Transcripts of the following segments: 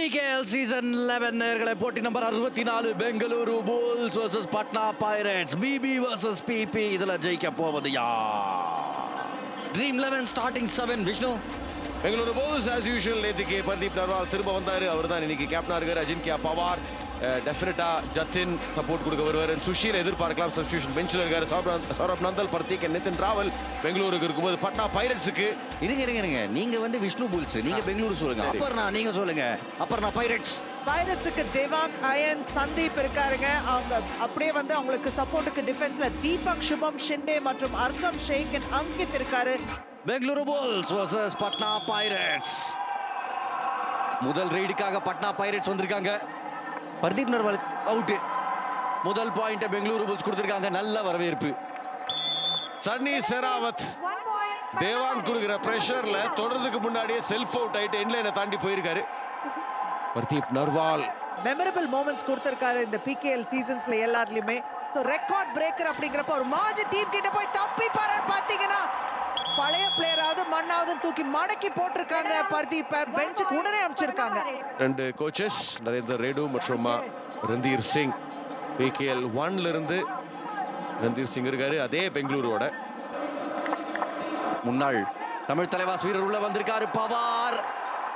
PKL season eleven நேர்களை போட்டி number அறுபத்தி நாலு Bengaluru Bulls versus Patna Pirates BB versus PP இதில் ஜெயிக்க போவது யா Dream Eleven starting seven Vishnu Bengaluru Bulls as usual நேற்றுக்கு பர்தீப் நர்வால் திரும்ப வந்தாரு அவர் தான் இன்னைக்கு கேப்டனா இருக்காரு அஜின்கியா பவார் டெஃபினட்டா ஜத்தின் சப்போர்ட் கொடுக்க வருவார் சுஷீல் எதிர்பார்க்கலாம் சப்ஸ்டியூஷன் பெஞ்சில் இருக்காரு சௌரப் நந்தல் பர்தீக் நிதின் ராவல் பெங்களூருக்கு இருக்கும்போது பட்னா பைரட்ஸுக்கு இருங்க இருங்க இருங்க நீங்க வந்து விஷ்ணு புல்ஸ் நீங்க பெங்களூரு சொல்லுங்க சரி. அப்பர்னா நீங்க சொல்லுங்க அப்பர்னா பைரட்ஸ் பைரட்ஸுக்கு தேவாங் அயன் சந்தீப் இருக்காருங்க. அவங்க அப்படியே வந்து அவங்களுக்கு சப்போர்ட்டுக்கு டிஃபென்ஸ்ல தீபக் சுபம் ஷிண்டே மற்றும் அர்கம் ஷேக் அங்கித் இருக்காரு. Bengaluru Bulls versus Patna Pirates முதல் ரெய்டுக்காக பட்னா பைரட்ஸ் வந்திருக்காங்க. பர்தீப் நர்வால் அவுட் முதல் பாயிண்ட்டை பெங்களூரு புல்ஸ் கொடுத்திருக்காங்க. நல்ல வரவேற்பு. சன்னி செராவத் தேவாங் கொடுக்குற ப்ரெஷரில் தொடர்றதுக்கு முன்னாடியே செல்ஃப் அவுட் ஆயிட்டு எண்ட்லைனை தாண்டி போயிருக்காரு. பர்தீப் நர்வால். மெமரபிள் மூமெண்ட்ஸ் கொடுத்திருக்காரு இந்த பிகேஎல் சீசன்ஸ்ல எல்லாத்துலயுமே ஸோ ரெக்கார்ட் பிரேக்கர் அப்படிங்கிறப்ப ஒரு மாஜி டீம் கிட்ட போய் தப்பி பாரு பாத்தீங்கன்னா பழைய பிளேயராவது மண்ணாவது தூக்கி மடக்கி போட்டிருக்காங்க பர்தீப்ப. பெஞ்சுக்கு உடனே அமைச்சிருக்காங்க. ரெண்டு கோச்சஸ் நரேந்தர் ரேடு மற்றும் ரந்தீர் சிங். பிகேஎல் ஒன்ல இருந்து ரந்தீர் சிங் இருக்காரு அதே பெங்களூரோட. முன்னாள் தமிழ் தலைவாஸ் வீரர் உள்ள வந்திருக்காரு பவார்.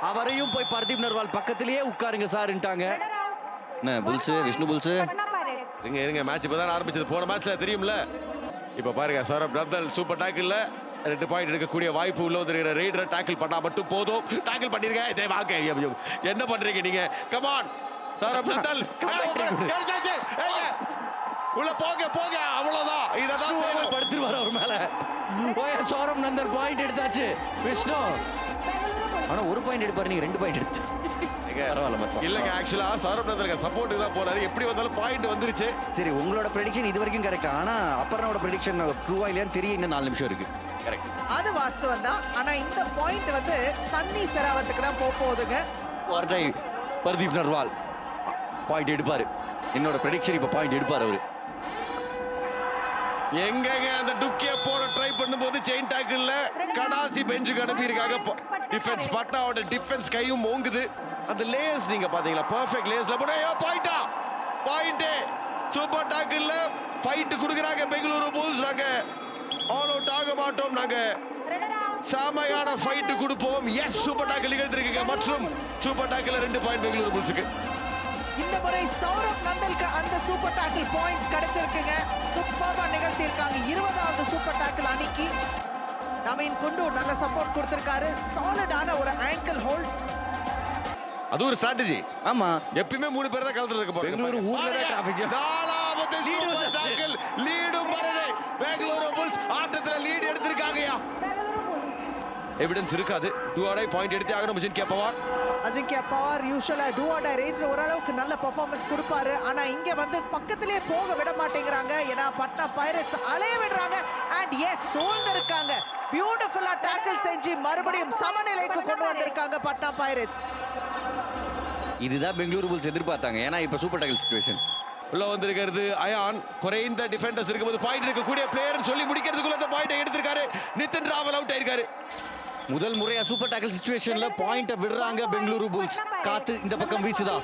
அவரையும் போய் பர்தீப் நர்வால் பக்கத்திலேயே உட்காருங்க சார்ன்ட்டாங்க என்ன புல்ஸ்? விஷ்ணு புல்ஸ்? இருங்க இருங்க மேட்ச் இப்பதான் ஆரம்பிச்சது. போன மேட்ச்ல தெரியும்ல? இப்ப பாருங்க சௌரப் ரப்தல் சூப்பர் டேக்கிள்ல ரெண்டு பாயிண்ட் எடுக்கக்கூடிய வாய்ப்பு உள்ள வந்திருக்கிற. ரெய்டரை டேக்கிள் பண்ணா மட்டும் போதும். டேக்கிள் பண்ணிருங்க. இதே வாங்க என்ன பண்றீங்க நீங்க? கமான் சௌரப் ரப்தல் உள்ள போங்க போங்க. அவ்வளவுதான். இததான் வேணும். படுத்துருவாரு அவர் மேல. சௌரப் நந்தர் பாயிண்ட் எடுத்தாச்சு. விஷ்ணு ஆனா ஒரு பாயிண்ட் எடுப்பாரு நீங்க ரெண்டு பாயிண்ட் எடுத்து பரவாயில்ல மச்சான். இல்லங்க ஆக்சுவலா சப்போர்ட் தான் போறாரு. எப்படி வந்தாலும் பாயிண்ட் வந்துருச்சு. சரி உங்களோட ப்ரெடிக்ஷன் இது வரைக்கும் கரெக்ட் ஆனா அப்பர்னோட ப்ரெடிக்ஷன் ட்ரூவா இல்லையான்னு தெரிய இன்னும் நாலு நிமிஷம் இருக்கு. கரெக்ட் அது வாஸ்தவம் தான். ஆனா இந்த பாயிண்ட் வந்து சன்னி செராவத்துக்கு தான் போக போகுதுங்க. வார்த்தை பர்தீப் நர்வால். பாயிண்ட் எடுப்பாரு. என்னோட ப்ரெடிக்ஷன் இப்ப பாயிண்ட் எடுப்பாரு அவரு. எங்கங்க அந்த டுக்கிய போட ட்ரை பண்ணும்போது செயின் டாக்கிள்ல கடாசி பெஞ்சுக்கு அனுப்பியிருக்காங்க. டிஃபென்ஸ் பட்னாவோட டிஃபென்ஸ் கையும் ஓங்குது. அந்த லேயர்ஸ் நீங்க பாத்தீங்களா? பெர்ஃபெக்ட் லேயர்ஸ்ல போட பாயிண்டா பாயிண்ட் சூப்பர் டாக்கிள்ல ஃபைட் கொடுக்குறாங்க பெங்களூரு பூல்ஸ் நாங்க. ஆல் அவுட் ஆக மாட்டோம் நாங்க. சாமையான ஃபைட் கொடுப்போம். எஸ் சூப்பர் டாக்கிள் நிகழ்த்திருக்கீங்க மற்றும் சூப்பர் டாக்கில் ரெண்டு பாயிண்ட் பெங்களூரு பூல்ஸுக்கு இந்த முறை சௌரப் நந்தலுக்கு அந்த சூப்பர் டாக்கிள் பாயிண்ட் கிடைச்சிருக்குங்க. சூப்பராக நிகழ்த்தியிருக்காங்க. இருபதாவது சூப்பர் டாக்கிள் அணிக்கு. நவீன் குண்டு நல்ல சப்போர்ட் கொடுத்திருக்காரு. சாலிடான ஒரு ஆங்கிள் ஹோல்ட் அது ஒரு ஸ்ட்ராட்டஜி ஆமா. எப்பயுமே மூணு பேர் தான் களத்துல இருக்க போறாங்க. பெங்களூரு ஊர்ல தான் jam. நாலாவது சூப்பர். டாக்கிள் லீடும் வருது பெங்களூரு புல்ஸ் ஆட்டத்துல லீட் எடுத்திருக்காங்கயா எவிடன்ஸ் இருக்காது. டூ ஆடை பாயிண்ட் எடுத்தே ஆகணும் மிஷின் கேப்பவார் அஜிங்கியா பவார் யூஸ்வலா டூஆடா ரேஸ்ல ஓரளவுக்கு நல்ல பெர்ஃபார்மன்ஸ் கொடுப்பாரு. ஆனா இங்க வந்து பக்கத்திலே போக விட மாட்டேங்கிறாங்க. ஏன்னா பட்னா பைரட்ஸ் அலைய விடுறாங்க. அண்ட் எஸ் சூழ்ந்து இருக்காங்க. பியூட்டிஃபுல்லா டேக்கிள் செஞ்சு மறுபடியும் சமநிலைக்கு கொண்டு வந்திருக்காங்க பட்னா பைரட்ஸ் இதுதான் பெங்களூரு புல்ஸ் எதிர்பார்த்தாங்க. ஏன்னா இப்ப சூப்பர் டாக்கல் சுச்சுவேஷன் உள்ள வந்திருக்கிறது அயான். குறைந்த டிஃபெண்டர்ஸ் இருக்கும்போது பாயிண்ட் எடுக்கக்கூடிய பிளேயர் சொல்லி முடிக்கிறதுக்குள்ள அந்த பாயிண்ட் எடுத்திருக்காரு. நிதின் ராவல் அவுட் ஆயிருக்காரு. முதல் முறையா சூப்பர் டாக்கல் சுச்சுவேஷன்ல பாயிண்ட விடுறாங்க பெங்களூரு புல்ஸ். காத்து இந்த பக்கம் வீசுதா?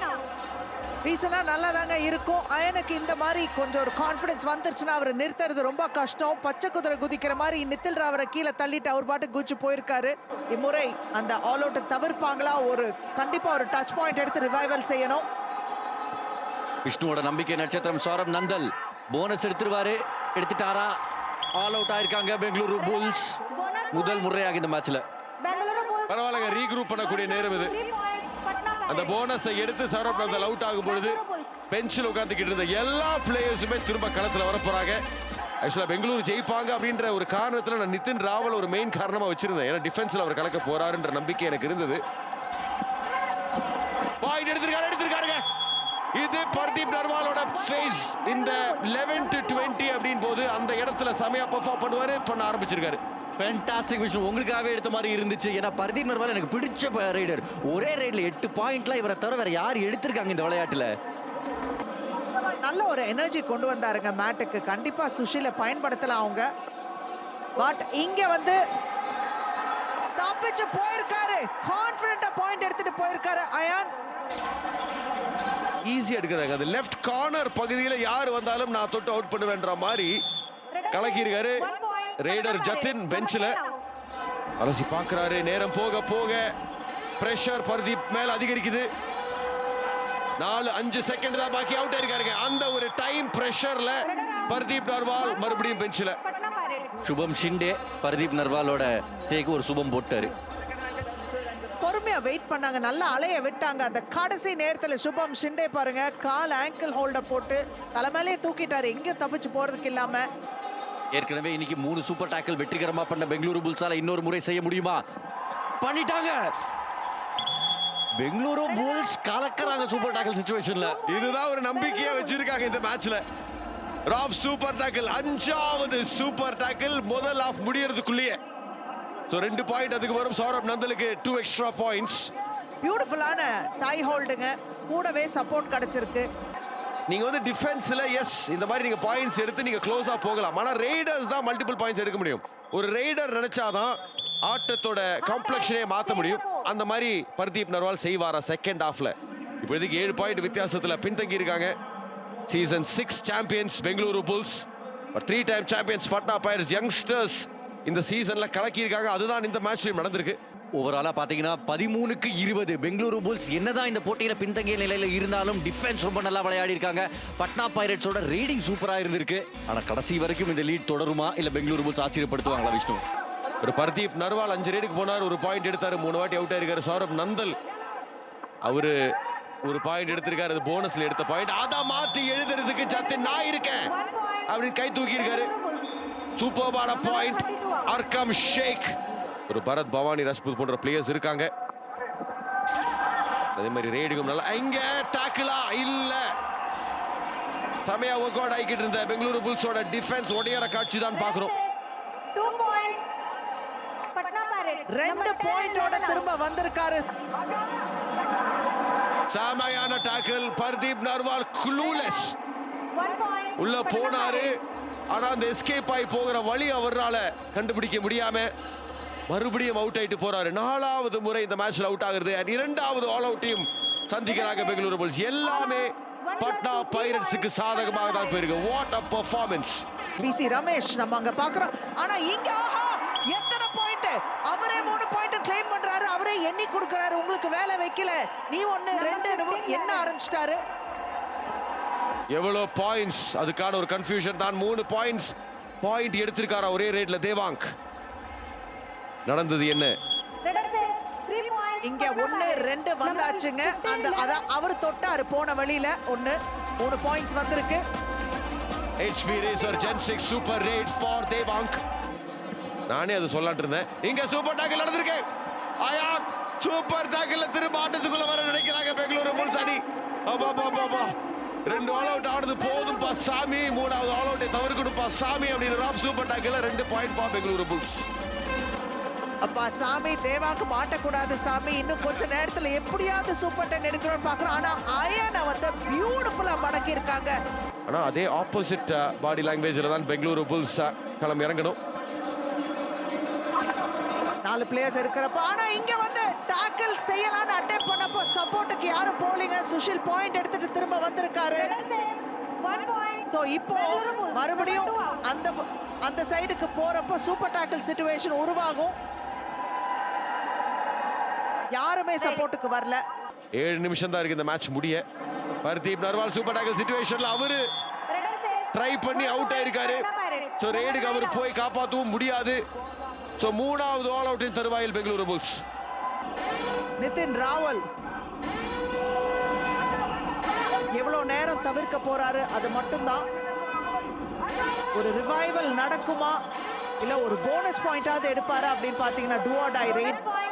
ரீசனா நல்லாதாங்க இருக்கும். அயனுக்கு இந்த மாதிரி கொஞ்சம் ஒரு கான்ஃபிடன்ஸ் வந்துருச்சுன்னா அவர் நிறுத்துறது ரொம்ப கஷ்டம். பச்சை குதிரை குதிக்கிற மாதிரி நித்தில் ராவரை கீழே தள்ளிட்டு அவர் பாட்டு குதிச்சு போயிருக்காரு. இம்முறை அந்த ஆல் அவுட்டை தவிர்ப்பாங்களா? ஒரு கண்டிப்பா ஒரு டச் பாயிண்ட் எடுத்து ரிவைவல் செய்யணும். விஷ்ணுவோட நம்பிக்கை நட்சத்திரம் சௌரப் நந்தல். போனஸ் எடுத்துருவாரு. எடுத்துட்டாரா? ஆல் அவுட் ஆயிருக்காங்க பெங்களூரு புல்ஸ். முதல் முறையாக இந்த மேட்ச்ல பரவாயில்லைங்க ரீக்ரூப் பண்ணக்கூடிய நேரம் இது. அந்த போனஸை எடுத்து சௌரப் நந்தல் அவுட் ஆகும் பொழுது பெஞ்சில் உட்காந்துக்கிட்டு இருந்த எல்லா பிளேயர்ஸுமே திரும்ப களத்துல வர போறாங்க ஆக்சுவலா பெங்களூர் ஜெயிப்பாங்க அப்படின்ற ஒரு காரணத்துல நான் நிதின் ராவல் ஒரு மெயின் காரணமா வச்சிருந்தேன். ஏன்னா டிஃபென்ஸ்ல அவர் கலக்க போறாருன்ற நம்பிக்கை எனக்கு இருந்தது. பாயிண்ட் எடுத்திருக்காரு எடுத்திருக்காருங்க. இது பர்தீப் நர்வாலோட ஃபேஸ் இந்த 11 டு 20 அப்படின் போது அந்த இடத்துல செமையா பெர்ஃபார்ம் பண்ணுவாரு பண்ண ஆரம்பிச்சிருக்காரு. ஃபேண்டாஸ்டிக் விஷ்ணு உங்களுக்காகவே எடுத்த மாதிரி இருந்துச்சு. ஏன்னா பர்தீப் நர்வால் எனக்கு பிடிச்ச ரைடர் ஒரே ரைட்ல எட்டு பாயிண்ட்லாம் இவரை தவிர வேற யார் எடுத்திருக்காங்க இந்த விளையாட்டுல? நல்ல ஒரு எனர்ஜி கொண்டு வந்தாருங்க மேட்டுக்கு கண்டிப்பா சுஷில பயன்படுத்தலாம் அவங்க. பட் இங்க வந்து தப்பிச்சு போயிருக்காரு. கான்பிடண்டா பாயிண்ட் எடுத்துட்டு போயிருக்காரு அயான். ஈஸியா எடுக்கிறாங்க. அந்த லெஃப்ட் கார்னர் பகுதியில யார் வந்தாலும் நான் தொட்டு அவுட் பண்ணுவேன்ற மாதிரி கலக்கியிருக்காரு. ரேடர் ஜத்தின் பெஞ்சில் அலசி பார்க்கறாரு. நேரம் போக போக பிரஷர் பர்தீப் மேல அதிகரிக்குது. நாலு அஞ்சு செகண்ட் தான் பாக்கி. அவுட் ஆயிருக்காருங்க. அந்த ஒரு டைம் பிரஷர்ல பர்தீப் நர்வால் மறுபடியும் பெஞ்சில் சுபம் ஷிண்டே பர்தீப் நர்வாலோட ஸ்டேக்கு ஒரு சுபம் போட்டாரு. பொறுமையா வெயிட் பண்ணாங்க. நல்லா அலைய விட்டாங்க. அந்த கடைசி நேரத்துல சுபம் ஷிண்டே பாருங்க. கால் ஆங்கிள் ஹோல்ட போட்டு தலைமையிலே தூக்கிட்டாரு. எங்கேயும் தப்பிச்சு போறதுக்கு இல்லாம. ஏற்கனவே இன்னைக்கு மூணு சூப்பர் டாக்கிள் வெற்றிகரமா பண்ண பெங்களூரு புல்ஸால இன்னொரு முறை செய்ய முடியுமா? பண்ணிட்டாங்க. பெங்களூரு புல்ஸ் கலக்கறாங்க சூப்பர் டாக்கிள் சுச்சுவேஷன்ல இதுதான் ஒரு நம்பிக்கையா வச்சிருக்காங்க இந்த மேட்ச்ல ராப் சூப்பர் டாக்கிள் அஞ்சாவது சூப்பர் டாக்கிள் முதல் ஆஃப் முடியறதுக்குள்ளேயே. ஸோ ரெண்டு பாயிண்ட் அதுக்கு வரும். சௌரப் நந்தலுக்கு டூ எக்ஸ்ட்ரா பாயிண்ட்ஸ் பியூட்டிஃபுல்லான தாய் ஹோல்டுங்க கூடவே சப்போர்ட் கிடைச்சிருக்கு. நீங்க வந்து டிஃபென்ஸ்ல எஸ் இந்த மாதிரி நீங்க பாயிண்ட்ஸ் எடுத்து நீங்க க்ளோஸா போகலாம். ஆனா ரைடர்ஸ் தான் மல்டிபிள் பாயிண்ட்ஸ் எடுக்க முடியும். ஒரு ரைடர் நினைச்சாதான் ஆட்டத்தோட காம்ப்ளெக்ஷனே மாத்த முடியும். அந்த மாதிரி பர்தீப் நர்வால் செய்வாரா செகண்ட் ஹாஃப்ல இப்போதைக்கு ஏழு பாயிண்ட் வித்தியாசத்துல பின்தங்கி இருக்காங்க season six champions Bengaluru Bulls three time champions Patna Pirates youngsters இந்த சீசன்ல கலக்கியிருக்காங்க. அதுதான் இந்த மேட்ச்லயும் நடந்திருக்கு. ஓவராலா பாத்தீங்கன்னா பதிமூணுக்கு இருபது பெங்களூரு புல்ஸ் என்னதான் இந்த போட்டியில பின்தங்கிய நிலையில இருந்தாலும் டிஃபென்ஸ் ரொம்ப நல்லா விளையாடி இருக்காங்க பட்னா பைரட்ஸோட ரீடிங் சூப்பரா இருந்திருக்கு ஆனா கடைசி வரைக்கும் இந்த லீட் தொடருமா இல்ல பெங்களூரு புல்ஸ் ஆச்சரியப்படுத்துவாங்களா விஷ்ணு ஒரு பர்தீப் நர்வால் அஞ்சு ரேடுக்கு போனார் ஒரு பாயிண்ட் எடுத்தாரு மூணு வாட்டி அவுட் ஆயிருக்காரு சௌரப் நந்தல் அவரு ஒரு பாயிண்ட் எடுத்திருக்காரு அது போனஸ்ல எடுத்த பாயிண்ட் அத மாத்தி எழுதுறதுக்கு ஜத்தின் நான் இருக்கேன் அப்படின்னு கை தூக்கி இருக்காரு சூப்பர்பான பாயிண்ட் அர்கம் ஷேக் ஒரு பரத் பவானி ரஷ்புத் போன்ற பிளேயர்ஸ் இருக்காங்க அதே மாதிரி ரேடுக்கும் நல்லா இங்க டாக்கிளா இல்ல செமையா ஒர்க் அவுட் ஆகிக்கிட்டு இருந்த பெங்களூரு புல்ஸோட டிஃபென்ஸ் ஒடையற காட்சி தான் பாக்குறோம். ரெண்டு Number 10, பாயிண்டோட. திரும்ப வந்திருக்காரு செமையான டாக்கிள் பர்தீப் நர்வால் குளூலெஸ். உள்ள போனாரு. ஆனா அந்த எஸ்கேப் ஆகி போகிற வழி அவரால கண்டுபிடிக்க முடியாம மறுபடியும் அவுட் ஆயிட்டு போறாரு. நாலாவது முறை இந்த மேட்ச்ல அவுட் ஆகுறது. And இரண்டாவது ஆல் அவுட்டையும் சந்திக்கிறாங்க பெங்களூரு புல்ஸ். எல்லாமே பட்னா பைரட்ஸுக்கு சாதகமாக தான் போயிருக்கு what uh performance B C Ramesh நம்ம அங்க பாக்குறோம் ஆனா இங்க ஆஹா எத்தனை பாயிண்ட் அவரே மூணு பாயிண்ட் கிளைம் பண்றாரு. அவரே எண்ணி கொடுக்கறாரு. உங்களுக்கு வேலை வைக்கல. நீ ஒண்ணு ரெண்டு என்ன ஆரம்பிச்சிட்டாரு? எவ்வளவு பாயிண்ட்ஸ் அதுக்கான ஒரு கன்ஃபியூஷன் தான். மூணு பாயிண்ட்ஸ் பாயிண்ட் எடுத்திருக்காரா ஒரே ரேட்ல தேவாங்க். நடந்தது என்ன. இங்க Pirates. ரெண்டு வந்தாச்சுங்க. 15, அந்த. அதான் அவர் தொட்டாரு போன வழியில. ஒண்ணு மூணு பாயிண்ட்ஸ் வந்திருக்கு. HP Racer Gen Six super raid for Devank நானே அது சொல்லாட்டு இருந்தேன். இங்க சூப்பர் டாக்கிள் நடந்திருக்கு. ஆயா சூப்பர் டாக்கிள்ல திரும்ப ஆட்டத்துக்குள்ள வர நினைக்கிறாங்க பெங்களூரு புல்ஸ் அணி. அப்பா அப்பா ரெண்டு ஆல் அவுட் ஆடுது போதும்பா சாமி. மூணாவது ஆல் அவுட்டை தவிர்க்கணும்ப்பா சாமி அப்படின்னு ராப் சூப்பர் டாக்கிள்ல ரெண்டு பாயிண்ட் பா பெங்களூரு புல்ஸ். அப்பா சாமி தேவாக்கு மாட்டக்கூடாது சாமி இன்னும் கொஞ்ச நேரத்துல எப்படியாவது சூப்பர் டென் எடுக்கணும்னு பாக்குறோம் ஆனா அயனை வந்து பியூட்டிஃபுல்லா மடக்கி இருக்காங்க ஆனா அதே ஆப்போசிட் பாடி லாங்குவேஜ்ல தான் பெங்களூரு புல்ஸ் களம் இறங்கணும் நாலு பிளேயர்ஸ் இருக்கிறப்ப ஆனா இங்க வந்து டாக்கிள் செய்யலாம்னு அட்டெம்ப் பண்ணப்போ சப்போர்ட்டுக்கு யாரும் போலிங்க சுஷில் பாயிண்ட் எடுத்துட்டு திரும்ப வந்திருக்காரு. சோ இப்போ. மறுபடியும். அந்த அந்த சைடுக்கு போறப்போ சூப்பர் டாக்கிள் சிச்சுவேஷன் உருவாகும் யாருமே சப்போர்ட்டுக்கு வரல ஏழு நிமிஷம் தான் இருக்கு இந்த மேட்ச் முடிய பர்தீப் நர்வால் சூப்பர் டாக்கிள் சுச்சுவேஷன்ல அவரு ட்ரை பண்ணி அவுட் ஆயிருக்காரு. ஸோ ரேடுக்கு அவர். போய் காப்பாற்றவும் முடியாது ஸோ மூணாவது ஆல் அவுட்டின் தருவாயில் பெங்களூரு புல்ஸ் நிதின் ராவல் எவ்வளவு நேரம் தவிர்க்க போறாரு அது மட்டும்தான் ஒரு ரிவைவல் நடக்குமா இல்ல ஒரு போனஸ் பாயிண்டாவது எடுப்பாரு அப்படின்னு பாத்தீங்கன்னா do or die Bonus point.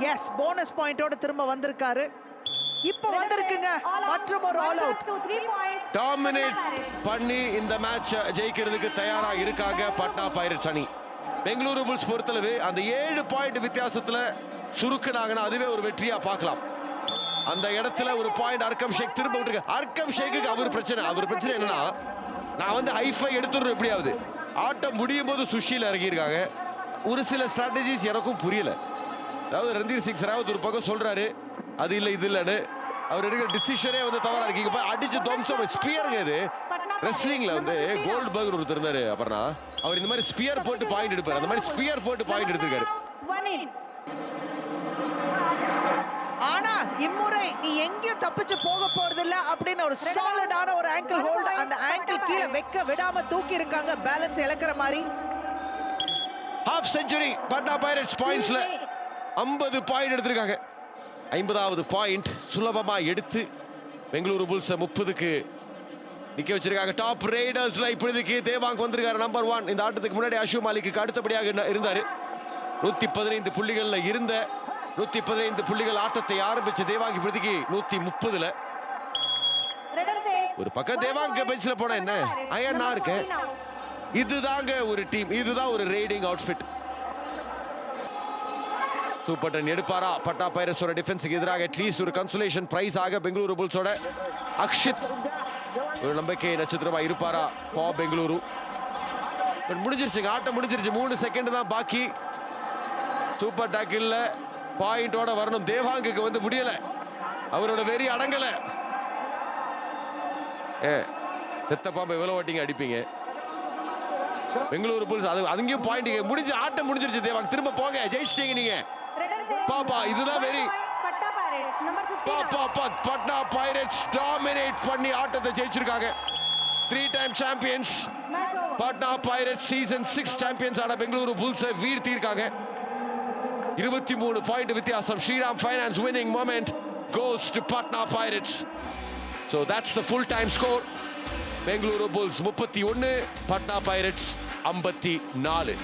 Yes bonus பாயிண்டோட திரும்ப வந்திருக்காரு. இப்போ வந்திருக்குங்க. all out. மற்றும் ஒரு ஆல் அவுட். டாமினேட். பண்ணி இந்த மேட்ச் ஜெயிக்கிறதுக்கு தயாரா இருக்காங்க பட்னா பைரட்ஸ் அணி பெங்களூரு புல்ஸ் பொறுத்தளவு அந்த ஏழு பாயிண்ட் வித்தியாசத்துல சுருக்குனாங்கன்னா அதுவே ஒரு வெற்றியா பார்க்கலாம். அந்த இடத்துல ஒரு பாயிண்ட் அர்க்கம் ஷேக் திரும்ப விட்டுருக்கு. அர்க்கம் ஷேக்குக்கு அவர் பிரச்சனை. அவர் பிரச்சனை என்னன்னா நான் வந்து ஹைஃபை எடுத்துடுறேன் எப்படியாவது. ஆட்டம் முடியும் போது சுஷியில் இறங்கியிருக்காங்க. ஒரு சில ஸ்ட்ராட்டஜிஸ் எனக்கும் புரியல. அதாவது ரந்தீர் சிங் சராவத் ஒரு பக்கம் சொல்றாரு அது இல்லை இது இல்லைன்னு. அவர் எடுக்கிற டிசிஷனே வந்து தவறா இருக்கு. பாரு, அடிச்சு துவம்சம் ஸ்பியருங்க இது. ரெஸ்லிங்ல வந்து கோல்டு பர்கர் ஒருத்தர் இருந்தாரு அப்புறம் அவர் இந்த மாதிரி ஸ்பியர் போட்டு பாயிண்ட் எடுப்பாரு. அந்த மாதிரி ஸ்பியர் போட்டு பாயிண்ட் எடுத்திருக்காரு. ஆனா இம்முறை நீ எங்கேயும் தப்பிச்சு போக போறது இல்ல அப்படின்னு ஒரு சாலிடான ஒரு ஆங்கிள் ஹோல்ட் அந்த ஆங்கிள் கீழே வைக்க விடாம தூக்கி இருக்காங்க. பேலன்ஸ் இழக்கிற மாதிரி. ஹாஃப் செஞ்சுரி பட்னா பைரட்ஸ் பாயிண்ட்ஸ்ல ஐம்பது பாயிண்ட் எடுத்திருக்காங்க. ஐம்பதாவது பாயிண்ட் சுலபமா எடுத்து பெங்களூரு புல்ஸ் முப்பதுக்கு நிக்க வச்சிருக்காங்க. டாப் ரைடர்ஸ்ல இப்பொழுதுக்கு தேவாங்க் வந்திருக்காரு நம்பர் ஒன் இந்த ஆட்டத்துக்கு முன்னாடி அஷு மாலிக்கு அடுத்தபடியாக இருந்தாரு. நூத்தி பதினைந்து புள்ளிகள்ல இருந்த நூத்தி பதினைந்து புள்ளிகள் ஆட்டத்தை ஆரம்பிச்ச தேவாங்க் இப்பொழுதுக்கு நூத்தி முப்பதுல. ஒரு பக்கம் தேவாங்க பெஞ்சில போனா என்ன? அயன் நான் இருக்கேன். இதுதாங்க ஒரு டீம் இதுதான் ஒரு ரைடிங் அவுட்ஃபிட் சூப்பர் டன் எடுப்பாரா? பட்டா பைரஸோட டிஃபென்ஸுக்கு எதிராக அட்லீஸ்ட் ஒரு கன்சுலேஷன் பிரைஸ் ஆக பெங்களூரு புல்ஸோட அக்ஷித். ஒரு நம்பிக்கை நட்சத்திரமா இருப்பாரா? பா பெங்களூரு. பட் முடிஞ்சிருச்சுங்க. ஆட்டம் முடிஞ்சிருச்சு. மூணு செகண்ட் தான் பாக்கி. சூப்பர் டாக்கிள்ல பாயிண்டோட வரணும். தேவாங்குக்கு வந்து முடியல. அவரோட வெறி அடங்கல. ஏ செத்த பாம்பு எவ்வளோ வாட்டிங்க அடிப்பீங்க? பெங்களூரு புல்ஸ் அது அங்கேயும் பாயிண்ட் முடிஞ்சு ஆட்டம் முடிஞ்சிருச்சு தேவாங்க. திரும்ப போங்க. ஜெயிச்சிட்டீங்க நீங்க. பாப்பா, இதுதான் 15 பாப்பா பட்னா பைரட்ஸ் டாமினேட் பண்ணி ஆட்டத்தை ஜெயிச்சிருக்காங்க. Three time champions. Patna Pirates season six champions ஆன பெங்களூரு புல்ஸை வீழ்த்தி இருக்காங்க இருபத்தி மூணு பாயிண்ட் வித்தியாசம். Shriram Finance winning moment goes to Patna Pirates so that's the full time score Bengaluru Bulls முப்பத்தி ஒன்று பட்னா பைரட்ஸ் ஐம்பத்தி நாலு.